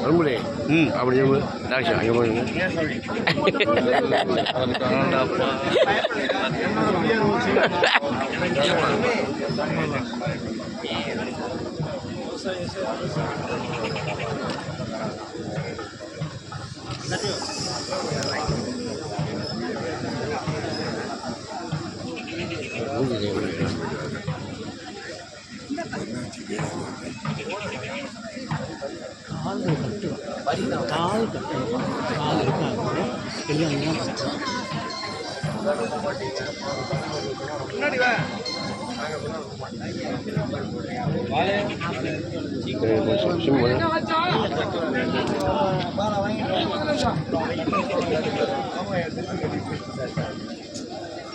வரும்புலே ம். அப்படி டாக்டர் அங்கே போயிருங்க கால்கள் கட்டும் கால் கட்டும் கால் இருக்காது எல்லாம் கட்டும்